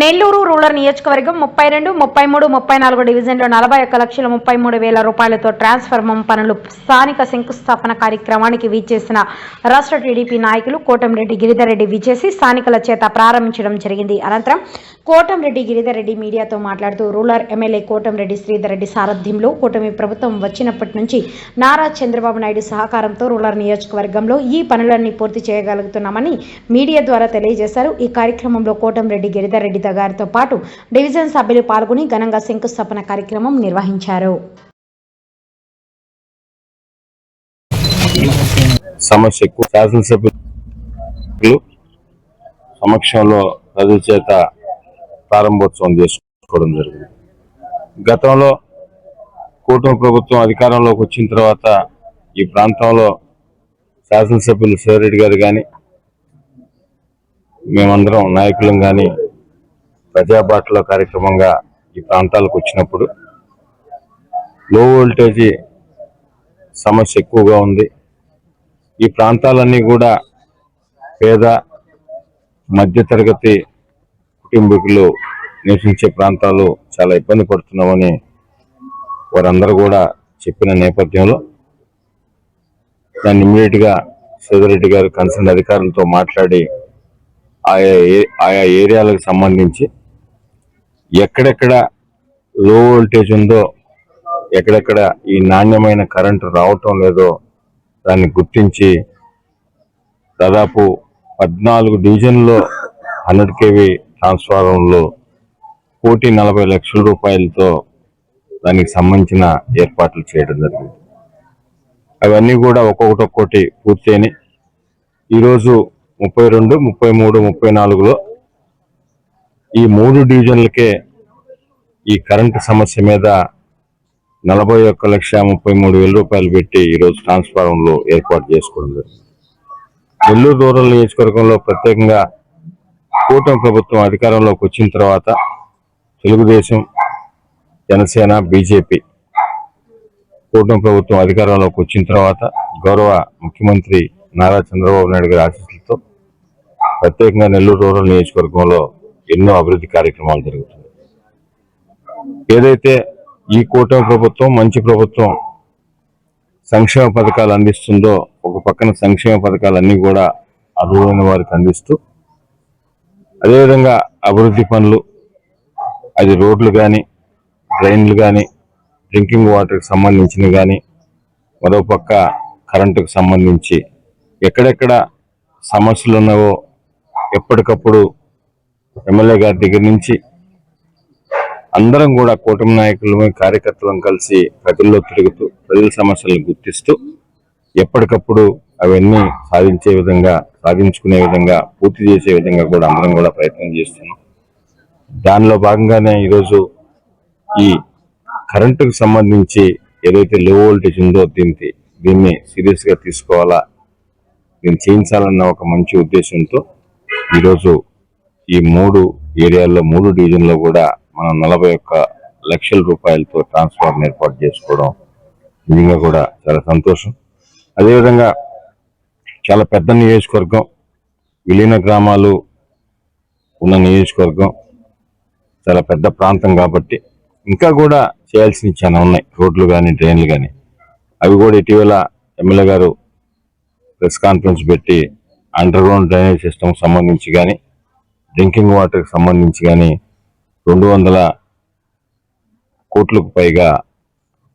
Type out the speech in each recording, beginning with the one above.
Nellore rural నియోజకవర్గం ముప్పై రెండు ముప్పై మూడు ముప్పై నాలుగు డివిజన్లో నలభై ఒక్క లక్షల ముప్పై మూడు వేల రూపాయలతో ట్రాన్స్ఫార్మం పనులు స్థానిక శంకుస్థాపన కార్యక్రమానికి విచ్చేసిన రాష్ట్ర టీడీపీ నాయకులు కోటంరెడ్డి గిరిధర్రెడ్డి విచ్చేసి స్థానికుల చేత ప్రారంభించడం జరిగింది. అనంతరం కోటంరెడ్డి గిరిధర్రెడ్డి మీడియాతో మాట్లాడుతూ రూరల్ ఎమ్మెల్యే కోటంరెడ్డి శ్రీధరెడ్డి సారథ్యంలో కూటమి ప్రభుత్వం వచ్చినప్పటి నుంచి నారా చంద్రబాబు నాయుడు సహకారంతో రూరల్ నియోజకవర్గంలో ఈ పనులన్నీ పూర్తి చేయగలుగుతున్నామని మీడియా ద్వారా తెలియజేశారు. ఈ కార్యక్రమంలో కోటంరెడ్డి గిరిధర్ రెడ్డి గారితో పాటు డివిజన్ సభ్యులు పాల్గొని ఘనంగా శంకుస్థాపన కార్యక్రమం నిర్వహించారు. సమస్య ఎక్కువ శాసనసభ్యులు సమక్షంలో ప్రజల చేత ప్రారంభోత్సవం చేసుకోవడం జరిగింది. గతంలో కూటమి ప్రభుత్వం అధికారంలోకి వచ్చిన తర్వాత ఈ ప్రాంతంలో శాసనసభ్యులు శివరెడ్డి గారు కానీ మేమందరం నాయకులం కానీ ప్రజాబాటలో కార్యక్రమంగా ఈ ప్రాంతాలకు వచ్చినప్పుడు లో వోల్టేజీ సమస్య ఎక్కువగా ఉంది. ఈ ప్రాంతాలన్నీ కూడా పేద మధ్యతరగతి కుటుంబీకులు నివసించే ప్రాంతాలు చాలా ఇబ్బంది పడుతున్నామని వారందరూ కూడా చెప్పిన నేపథ్యంలో దాన్ని ఇమ్మీడియట్గా గా గారు కన్సర్న్ అధికారులతో మాట్లాడి ఆయా ఏ- ఆయా ఏరియాలకు సంబంధించి ఎక్కడెక్కడ లో వోల్టేజ్ ఉందో ఎక్కడెక్కడ ఈ నాణ్యమైన కరెంటు రావటం లేదో దాన్ని గుర్తించి దాదాపు పద్నాలుగు డివిజన్లో హండ్రెడ్ కేవీ ట్రాన్స్ఫార్మర్లు కోటి నలభై లక్షల రూపాయలతో దానికి సంబంధించిన ఏర్పాట్లు చేయడం జరిగింది. అవన్నీ కూడా ఒక్కొక్కటి ఒక్కోటి పూర్తయినాయి. ఈరోజు ముప్పై రెండు ముప్పై మూడు ముప్పై నాలుగులో ఈ మూడు డివిజన్లకే ఈ కరెంటు సమస్య మీద నలభై ఒక్క లక్ష ముప్పై మూడు వేల రూపాయలు పెట్టి ఈరోజు ట్రాన్స్ఫార్మర్లు ఏర్పాటు చేసుకోవడం నెల్లూరు రూరల్ నియోజకవర్గంలో ప్రత్యేకంగా కూటమి ప్రభుత్వం అధికారంలోకి వచ్చిన తర్వాత తెలుగుదేశం జనసేన బీజేపీ కూటమి ప్రభుత్వం అధికారంలోకి వచ్చిన తర్వాత గౌరవ ముఖ్యమంత్రి నారా చంద్రబాబు నాయుడు గారి ఆశీస్సులతో ప్రత్యేకంగా నెల్లూరు రూరల్ నియోజకవర్గంలో ఎన్నో అభివృద్ధి కార్యక్రమాలు జరుగుతున్నాయి. ఏదైతే ఈ కూటమి ప్రభుత్వం మంచి ప్రభుత్వం సంక్షేమ పథకాలు అందిస్తుందో ఒక పక్కన సంక్షేమ పథకాలన్నీ కూడా అర్హులైన వారికి అందిస్తూ అదేవిధంగా అభివృద్ధి పనులు అది రోడ్లు కానీ డ్రైన్లు కానీ డ్రింకింగ్ వాటర్కి సంబంధించినవి కానీ మరో పక్క కరెంటుకు సంబంధించి ఎక్కడెక్కడ సమస్యలు ఉన్నావో ఎప్పటికప్పుడు ఎమ్మెల్యే గారి దగ్గర నుంచి అందరం కూడా కూటమి నాయకులు కార్యకర్తలను కలిసి ప్రజల్లో తిరుగుతూ ప్రజల సమస్యలను గుర్తిస్తూ ఎప్పటికప్పుడు అవన్నీ సాధించే విధంగా సాధించుకునే విధంగా పూర్తి చేసే విధంగా కూడా అందరం కూడా ప్రయత్నం చేస్తున్నాం. దానిలో భాగంగానే ఈరోజు ఈ కరెంటుకు సంబంధించి ఏదైతే లో వోల్టేజ్ ఉందో దీనికి దీన్ని సీరియస్గా తీసుకోవాలా దీన్ని చేయించాలన్న ఒక మంచి ఉద్దేశంతో ఈరోజు ఈ మూడు ఏరియాల్లో మూడు డివిజన్లో కూడా మనం నలభై ఒక్క లక్షల రూపాయలతో ట్రాన్స్ఫార్మర్ ఏర్పాటు చేసుకోవడం నిజంగా కూడా చాలా సంతోషం. అదేవిధంగా చాలా పెద్ద నియోజకవర్గం విలీన గ్రామాలు ఉన్న నియోజకవర్గం చాలా పెద్ద ప్రాంతం కాబట్టి ఇంకా కూడా చేయాల్సినవి చాలా ఉన్నాయి. రోడ్లు కానీ డ్రైన్లు కానీ. అవి కూడా ఇటీవల ఎమ్మెల్యే గారు ప్రెస్ కాన్ఫరెన్స్ పెట్టి అండర్ గ్రౌండ్ డ్రైనేజ్ సిస్టమ్ సంబంధించి కానీ డ్రింకింగ్ వాటర్కి సంబంధించి కానీ రెండు వందల కోట్లకు పైగా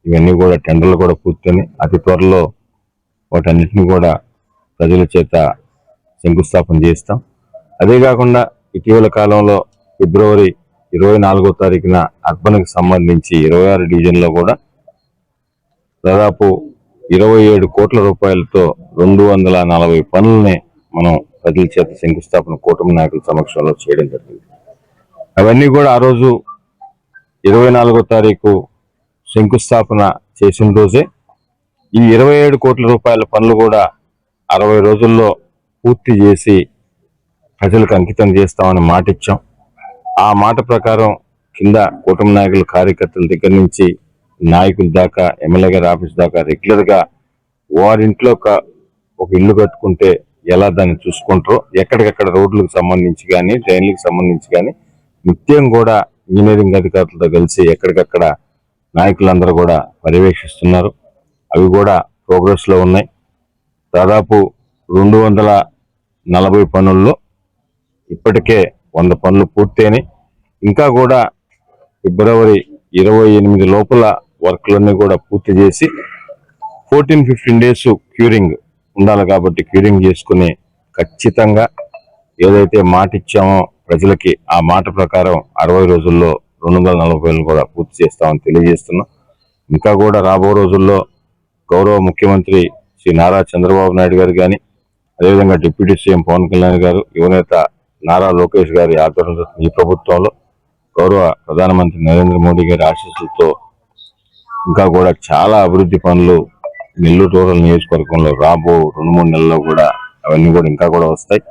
ఇవన్నీ కూడా టెండర్లు కూడా పూర్తని అతి త్వరలో వాటన్నిటిని కూడా ప్రజల చేత శంకుస్థాపన చేస్తాం. అదే కాకుండా ఇటీవల కాలంలో ఫిబ్రవరి ఇరవై నాలుగో తారీఖున అర్బన్కి సంబంధించి ఇరవై ఆరు డివిజన్లో కూడా దాదాపు ఇరవై ఏడు కోట్ల రూపాయలతో రెండు వందల నలభై పనులని మనం ప్రజల చేత శంకుస్థాపన కూటమి నాయకుల సమక్షంలో చేయడం జరిగింది. అవన్నీ కూడా ఆ రోజు ఇరవై నాలుగో తారీఖు శంకుస్థాపన చేసిన రోజే ఈ ఇరవై ఏడు కోట్ల రూపాయల పనులు కూడా అరవై రోజుల్లో పూర్తి చేసి ప్రజలకు అంకితం చేస్తామని మాట ఇచ్చాం ఆ మాట ప్రకారం కింద కూటమి నాయకుల కార్యకర్తల దగ్గర నుంచి నాయకుల దాకా ఎమ్మెల్యే గారి ఆఫీస్ దాకా రెగ్యులర్గా వారింట్లో ఒక- ఒక ఇల్లు కట్టుకుంటే ఎలా దాన్ని చూసుకుంటారో ఎక్కడికక్కడ రోడ్లకు సంబంధించి కానీ ట్రైన్లకు సంబంధించి కానీ నిత్యం కూడా ఇంజనీరింగ్ అధికారులతో కలిసి ఎక్కడికక్కడ నాయకులందరూ కూడా పర్యవేక్షిస్తున్నారు. అవి కూడా ప్రోగ్రెస్లో ఉన్నాయి. దాదాపు రెండు వందల నలభై పనుల్లో ఇప్పటికే వంద పనులు పూర్తయినాయి. ఇంకా కూడా ఫిబ్రవరి ఇరవై ఎనిమిది లోపల వర్క్లన్నీ కూడా పూర్తి చేసి ఫోర్టీన్ ఫిఫ్టీన్ డేస్ క్యూరింగ్ ఉండాలి కాబట్టి క్యూరింగ్ చేసుకుని ఖచ్చితంగా ఏదైతే మాట ఇచ్చామో ప్రజలకి ఆ మాట ప్రకారం అరవై రోజుల్లో రెండు వందల నలభై కూడా పూర్తి చేస్తామని తెలియజేస్తున్నాం. ఇంకా కూడా రాబో రోజుల్లో గౌరవ ముఖ్యమంత్రి శ్రీ నారా చంద్రబాబు నాయుడు గారు కానీ అదేవిధంగా డిప్యూటీ సీఎం పవన్ కళ్యాణ్ గారు యువనేత నారా లోకేష్ గారి ఆధ్వర్యంలో ఈ ప్రభుత్వంలో గౌరవ ప్రధానమంత్రి నరేంద్ర మోడీ గారి ఆశీస్సులతో ఇంకా కూడా చాలా అభివృద్ధి పనులు నెల్లూరు రూరల్ నియోజకవర్గంలో రాబో రెండు మూడు నెలల్లో కూడా అవన్నీ కూడా ఇంకా కూడా వస్తాయి.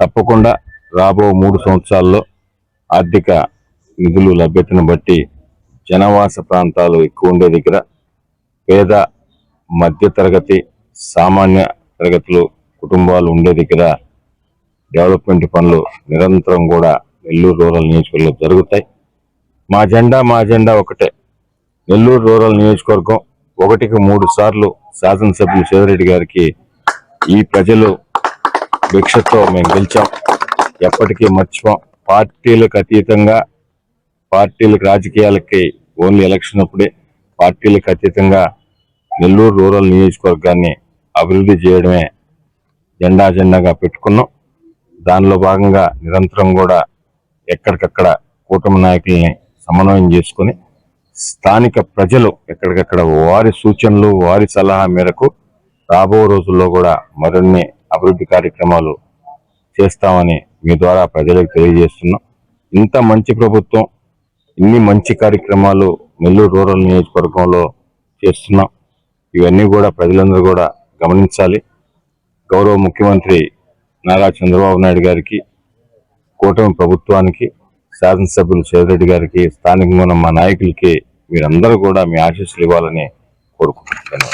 తప్పకుండా రాబో మూడు సంవత్సరాల్లో ఆర్థిక నిధులు లభ్యతను బట్టి జనవాస ప్రాంతాలు ఎక్కువ ఉండే దగ్గర పేద మధ్య తరగతి సామాన్య తరగతులు కుటుంబాలు ఉండే దగ్గర డెవలప్మెంట్ పనులు నిరంతరం కూడా నెల్లూరు రూరల్ నియోజకవర్గంలో జరుగుతాయి. మా జెండా మా జెండా ఒకటే. నెల్లూరు రూరల్ నియోజకవర్గం ఒకటికి మూడు సార్లు శాసనసభ్యులు సేదరెడ్డి గారికి ఈ ప్రజలు భిక్షతో మేము గెలిచాం. ఎప్పటికీ మర్చిపోం. పార్టీలకు అతీతంగా పార్టీలకు రాజకీయాలకి ఓన్లీ ఎలక్షన్ అప్పుడే పార్టీలకు అతీతంగా నెల్లూరు రూరల్ నియోజకవర్గాన్ని అభివృద్ధి చేయడమే జెండా జెండాగా పెట్టుకున్నాం. దానిలో భాగంగా నిరంతరం కూడా ఎక్కడికక్కడ కూటమి నాయకుల్ని సమన్వయం చేసుకుని స్థానిక ప్రజలు ఎక్కడికక్కడ వారి సూచనలు వారి సలహా మేరకు రాబో రోజుల్లో కూడా మరిన్ని అభివృద్ధి కార్యక్రమాలు చేస్తామని మీ ద్వారా ప్రజలకు తెలియజేస్తున్నాం. ఇంత మంచి ప్రభుత్వం ఇన్ని మంచి కార్యక్రమాలు నెల్లూరు రూరల్ నియోజకవర్గంలో చేస్తున్నాం. ఇవన్నీ కూడా ప్రజలందరూ కూడా గమనించాలి. గౌరవ ముఖ్యమంత్రి నారా చంద్రబాబు నాయుడు గారికి కూటమి ప్రభుత్వానికి శాసనసభ్యులు సేదరెడ్డి గారికి స్థానికంగా ఉన్న మా నాయకులకి మీరందరూ కూడా మీ ఆశీస్సులు ఇవ్వాలని కోరుకుంటున్నాను.